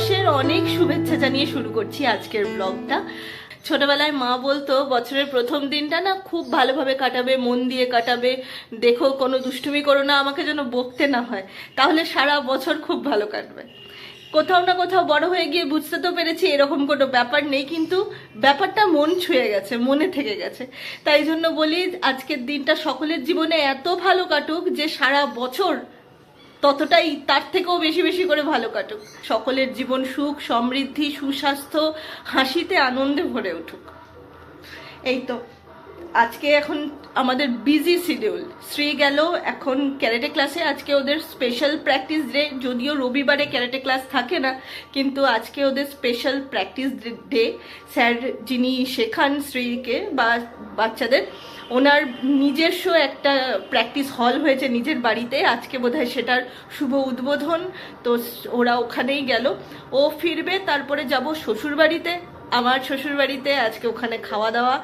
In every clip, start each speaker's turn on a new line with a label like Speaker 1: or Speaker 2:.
Speaker 1: নববর্ষের অনেক শুভেচ্ছা জানিয়ে শুরু করছি আজকের ব্লগটা ছোটবেলায় মা বলতো, বছরের প্রথম দিনটা না খুব ভালোভাবে কাটাবে, মন দিয়ে কাটাবে। দেখো, কোনো দুষ্টুমি করো না, আমাকে যেন বকতে না হয়। তাহলে সারা বছর খুব ভালো কাটবে। কোথাও না কোথাও বড় হয়ে গিয়ে বুঝতে তো পেরেছি এরকম কোনো ব্যাপার নেই, কিন্তু ব্যাপারটা মন ছুঁয়ে গেছে, মনে থেকে গেছে। তাই জন্য বলি, আজকের দিনটা সকলের জীবনে এত ভালো কাটুক যে সারা বছর ততটাই তার থেকেও বেশি বেশি করে ভালো কাটুক। সকলের জীবন সুখ, সমৃদ্ধি, সুস্বাস্থ্য, হাসিতে আনন্দে ভরে উঠুক। এই তো। আজকে এখন আমাদের বিজি শিডিউল শ্রী গেল এখন ক্যারেটে ক্লাসে আজকে ওদের স্পেশাল প্র্যাকটিস ডে যদিও রবিবারে ক্যারেটে ক্লাস থাকে না, কিন্তু আজকে ওদের স্পেশাল প্র্যাকটিস ডে স্যার যিনি শেখান শ্রীকে বা বাচ্চাদের, ওনার নিজস্ব একটা প্র্যাকটিস হল হয়েছে নিজের বাড়িতে। আজকে বোধহয় সেটার শুভ উদ্বোধন। তো ওরা ওখানেই গেল। ও ফিরবে, তারপরে যাব শ্বশুর বাড়িতে আমার শ্বশুর বাড়িতে আজকে ওখানে খাওয়া দাওয়া।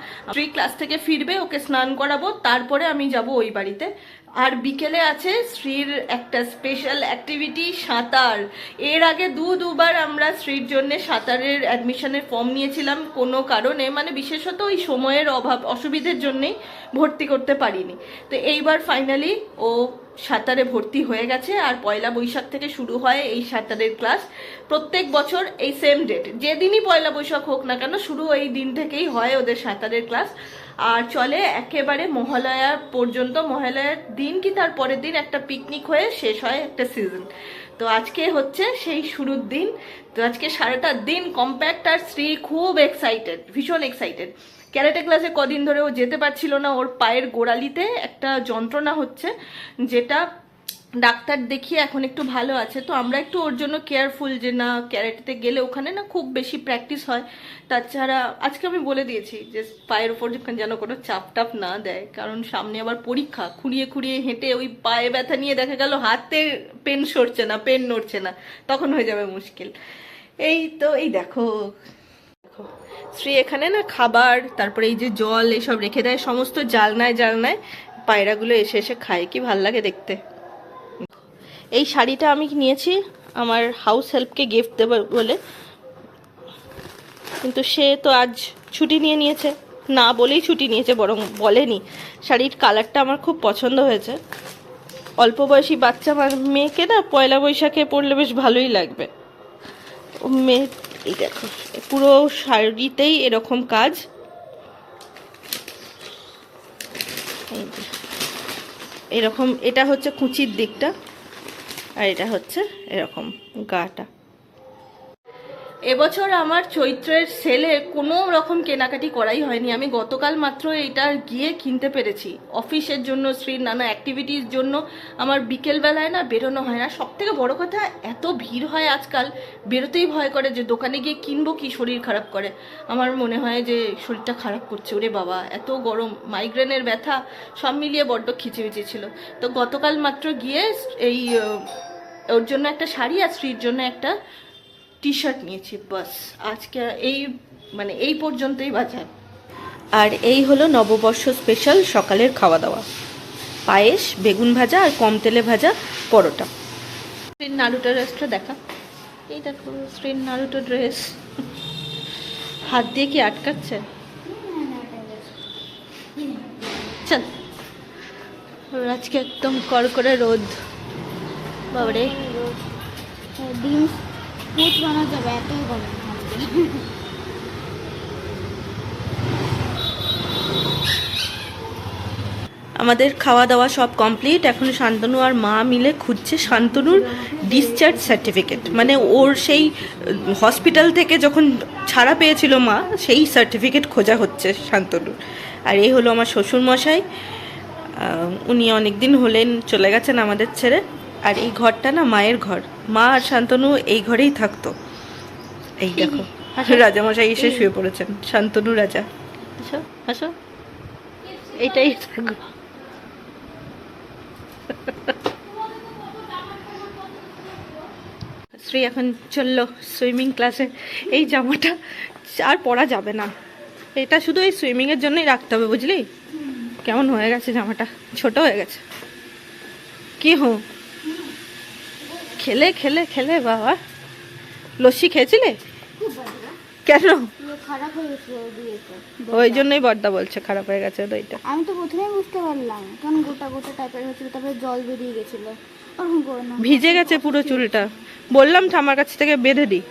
Speaker 1: ক্লাস থেকে ফিরবে, ওকে স্নান করাবো, তারপরে আমি যাব ওই বাড়িতে। আর বিকেলে আছে শ্রীর একটা স্পেশাল অ্যাক্টিভিটি সাঁতার। এর আগে দু দুবার আমরা শ্রীর জন্য সাঁতারের অ্যাডমিশনের ফর্ম নিয়েছিলাম। কোনো কারণে মানে বিশেষত ওই সময়ের অভাব, অসুবিধের জন্যেই ভর্তি করতে পারিনি। তো এইবার ফাইনালি ও সাঁতারে ভর্তি হয়ে গেছে। আর পয়লা বৈশাখ থেকে শুরু হয় এই সাঁতারের ক্লাস প্রত্যেক বছর এই সেম ডেট যেদিনই পয়লা বৈশাখ হোক না কেন, শুরু এই দিন থেকেই হয় ওদের সাঁতারের ক্লাস আর চলে একেবারে মহালয়া পর্যন্ত। মহালয়ার দিন কি তার পরের দিন একটা পিকনিক হয়ে শেষ হয় একটা সিজন তো আজকে হচ্ছে সেই শুরুর দিন। তো আজকে সারাটা দিন কম্প্যাক্ট আর স্ত্রী খুব এক্সাইটেড ভীষণ এক্সাইটেড ক্যারেটে ক্লাসে কদিন ধরে ও যেতে পারছিল না। ওর পায়ের গোড়ালিতে একটা যন্ত্রণা হচ্ছে, যেটা ডাক্তার দেখিয়ে এখন একটু ভালো আছে, তো আমরা একটু ওর জন্য কেয়ারফুল যে না ক্যারেটেতে গেলে ওখানে না খুব বেশি প্র্যাকটিস হয়। তাছাড়া আজকে আমি বলে দিয়েছি যে পায়ের ওপর যেন কোনো চাপ টাপ না দেয়, কারণ সামনে আবার পরীক্ষা, খুঁড়িয়ে খুঁড়িয়ে হেঁটে ওই পায়ে ব্যথা নিয়ে দেখা গেল হাতে পেন সরছে না পেন নড়ছে না, তখন হয়ে যাবে মুশকিল। এই তো, এই দেখো দেখো শ্রী এখানে না খাবার, তারপরে এই যে জল, এসব রেখে দেয়, সমস্ত জালনায় জালনায় পায়রাগুলো এসে এসে খায়, কি ভালো লাগে দেখতে। এই শাড়িটা আমি নিয়েছি আমার হাউস হেল্পকে গিফট দেবো বলে। কিন্তু সে তো আজ ছুটি নিয়ে নিয়েছে। না বলেই ছুটি নিয়েছে, বরং বলেনি। শাড়ির কালারটা আমার খুব পছন্দ হয়েছে। অল্প বয়সী বাচ্চা মা- মেয়েকে না পয়লা বৈশাখে পরলে বেশ ভালোই লাগবে। মেয়ে, এই দেখো পুরো শাড়িতেই এরকম কাজ। এরকম, এটা হচ্ছে কুচির দিকটা। আর এটা হচ্ছে এরকম গাটা। এবছর আমার চৈত্রের সেলে কোনো রকম কেনাকাটি করাই হয়নি। আমি গতকাল মাত্র এটা গিয়ে কিনতে পেরেছি। অফিসের জন্য শ্রীর নানা অ্যাক্টিভিটির জন্য। আমার বিকেলবেলায় না বেরোনো হয় না। সব থেকে বড়ো কথা, এত ভিড় হয় আজকাল, বেরোতেই ভয় করে যে দোকানে গিয়ে কিনবো কি শরীর খারাপ করে। আমার মনে হয় যে শরীরটা খারাপ করছে। ওরে বাবা, এত গরম মাইগ্রেনের ব্যথা, সব মিলিয়ে বড্ড খিচিমিচি ছিল। তো গতকাল মাত্র গিয়ে এই ওর জন্য একটা শাড়ি আর স্ত্রীর জন্য একটা টি শার্ট নিয়েছি বাস। আজকে এই মানে এই পর্যন্তই বাজার। আর এই হলো নববর্ষ স্পেশাল সকালের খাওয়া দাওয়া পায়েস বেগুন ভাজা আর কম তেলে ভাজা পরোটা। শ্রীর নাড়ুটো ড্রেসটা দেখা। এই দেখো শ্রীর নাড়ুটো ড্রেস হাত দিয়ে কি আটকাচ্ছে? চল। আজকে একদম কড়কড়ে রোদ। বাবারে।
Speaker 2: ডিম বানা যাবে গরম
Speaker 1: আমাদের। খাওয়া দাওয়া সব কমপ্লিট এখন শান্তনু আর মা মিলে খুঁজছে শান্তনুর ডিসচার্জ সার্টিফিকেট মানে ওর সেই হসপিটাল থেকে যখন ছাড়া পেয়েছিল মা, সেই সার্টিফিকেট খোঁজা হচ্ছে শান্তনুর। আর এই হলো আমার শ্বশুরমশাই। উনি অনেক দিন হলেন, চলে গেছেন আমাদের ছেড়ে। আর এই ঘরটা না মায়ের ঘর। মা আর শান্তনু এই ঘরেই থাকতো। এই দেখো রাজামশাই এসে শুয়ে পড়েছেন শান্তনু রাজা। আসো আসো থাকব শ্রী এখন চলল সুইমিং ক্লাসে। এই জামাটা আর পরা যাবে না। এটা শুধু এই সুইমিংয়ের জন্যই রাখতে হবে বুঝলি? কেমন হয়ে গেছে জামাটা? ছোট হয়ে গেছে। কি হো খেলে খেলে খেলে বাবা। লস্যি খেয়েছিলে? কেন?
Speaker 2: হয়ে ওই
Speaker 1: জন্যই বড্ডা বলছে খারাপ হয়ে গেছে দইটা
Speaker 2: আমি তো প্রথমেই বুঝতে পারলাম কারণ গোটা গোটা টাইপের হচ্ছিল তারপরে জল বেরিয়ে গেছিল।
Speaker 1: ভিজে গেছে পুরো চুলটা। বললাম ঠামার কাছ থেকে বেঁধে দিই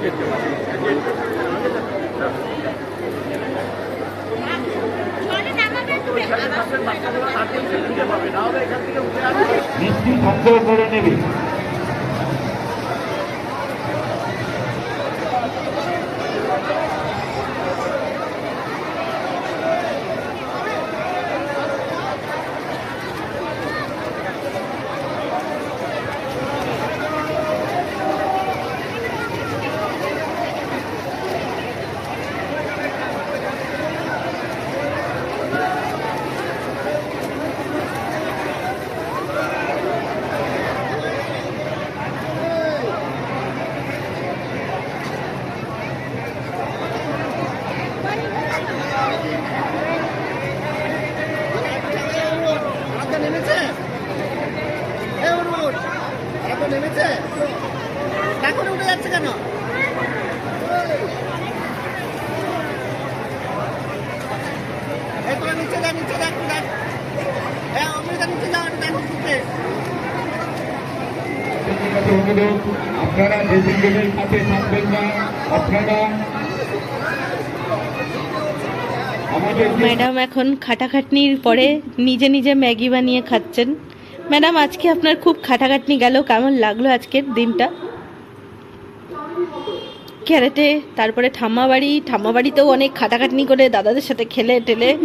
Speaker 3: বৃষ্টি সংগ্রহ করে নেবে
Speaker 4: আজকে নেমেছে এ উঠ এত নেমেছে এখন উঠে যাচ্ছে কেন এই নিচে যা নিচে যা একটু দেখ। এ অমৃতা নিচে যাও একটু দেখো নিচে
Speaker 3: ব্যক্তিগত অনুরোধ আপনারা ড্রেসিং টেবিলের কাছে থাকবেন না আপনারা
Speaker 1: ম্যাডাম এখন খাটাখাটনির পরে নিজে নিজে ম্যাগি বানিয়ে খাচ্ছেন। ম্যাডাম আজকে আপনার খুব খাটাখাটনি গেল কেমন লাগল আজকের দিনটা? ক্যারেটে তারপরে ঠাম্মা বাড়ি ঠাম্মা বাড়িতেও অনেক খাটাখাটনি করে দাদাদের সাথে খেলে টেলে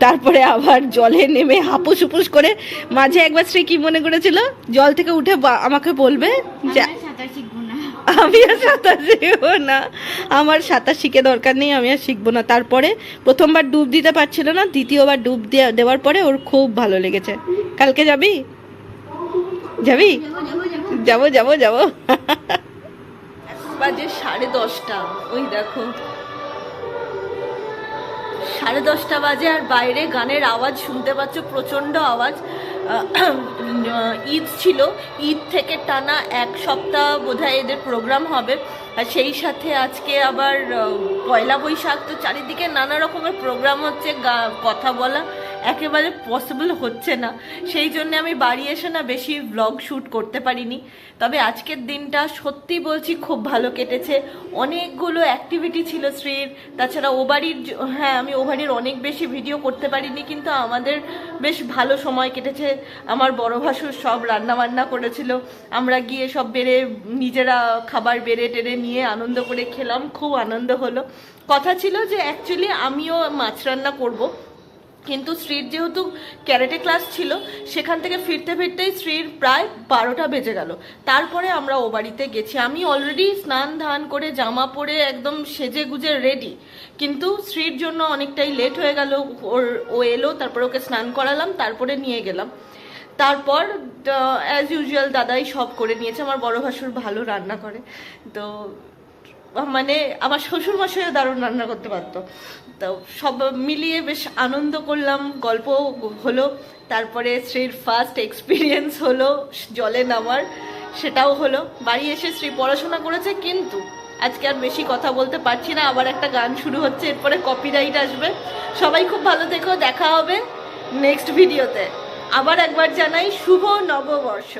Speaker 1: তারপরে আবার জলে নেমে হাপুস হুপুস করে মাঝে একবার শ্রী কি মনে করেছিল? জল থেকে উঠে আমাকে বলবে যে
Speaker 2: আমি
Speaker 1: আর সাঁতার শিখব না। আমার সাঁতার শিখে দরকার নেই আমি আর শিখব না। তারপরে প্রথমবার ডুব দিতে পারছিল না দ্বিতীয়বার ডুব দিয়ে- দেওয়ার পরে ওর খুব ভালো লেগেছে। কালকে যাবি যাবি। যাব যাব যাব। বাজে সাড়ে দশটা। ওই দেখো। সাড়ে দশটা বাজে আর বাইরে গানের আওয়াজ শুনতে পাচ্ছ, প্রচণ্ড আওয়াজ। ঈদ ছিল। ঈদ থেকে টানা এক সপ্তাহ বোধহয় এদের প্রোগ্রাম হবে। আর সেই সাথে আজকে আবার পয়লা বৈশাখ। তো চারিদিকে নানা রকমের প্রোগ্রাম হচ্ছে কথা বলা। একেবারে পসিবল হচ্ছে না। সেই জন্য আমি বাড়ি এসে না বেশি ব্লগ শ্যুট করতে পারিনি। তবে আজকের দিনটা সত্যি বলছি খুব ভালো কেটেছে। অনেকগুলো অ্যাক্টিভিটি ছিল শ্রীর। তাছাড়া ও বাড়ির হ্যাঁ আমি ও বাড়ির অনেক বেশি ভিডিও করতে পারিনি, কিন্তু আমাদের বেশ ভালো সময় কেটেছে। আমার বড় ভাসুর সব রান্না বান্না করেছিল। আমরা গিয়ে সব বেড়ে নিজেরা খাবার বেড়ে টেড়ে নিয়ে আনন্দ করে খেলাম, খুব আনন্দ হলো। কথা ছিল যে অ্যাকচুয়ালি আমিও মাছ রান্না করব। কিন্তু শ্রীর যেহেতু ক্যারেটে ক্লাস ছিল, সেখান থেকে ফিরতে ফিরতেই শ্রীর প্রায় বারোটা বেজে গেল। তারপরে আমরা ও বাড়িতে গেছি। আমি অলরেডি স্নান ধান করে, জামা পরে একদম সেজে গুজে রেডি কিন্তু শ্রীর জন্য অনেকটাই লেট হয়ে গেল। ওর, ও এলো, তারপর ওকে স্নান করালাম, তারপরে নিয়ে গেলাম। তারপর অ্যাজ ইউজুয়াল দাদাই সব করে নিয়েছে। আমার বড় ভাসুর ভালো রান্না করে। তো মানে আমার শ্বশুর মশাইও দারুণ রান্না করতে পারতো। তো সব মিলিয়ে বেশ আনন্দ করলাম গল্প হলো। তারপরে শ্রীর ফার্স্ট এক্সপিরিয়েন্স হলো জলে নামার, সেটাও হলো। বাড়ি এসে শ্রী পড়াশোনা করেছে, কিন্তু আজকে আর বেশি কথা বলতে পারছি না। আবার একটা গান শুরু হচ্ছে, এরপরে কপিরাইট আসবে। সবাই খুব ভালো থেকো, দেখা হবে নেক্সট ভিডিওতে আবার একবার জানাই, শুভ নববর্ষ।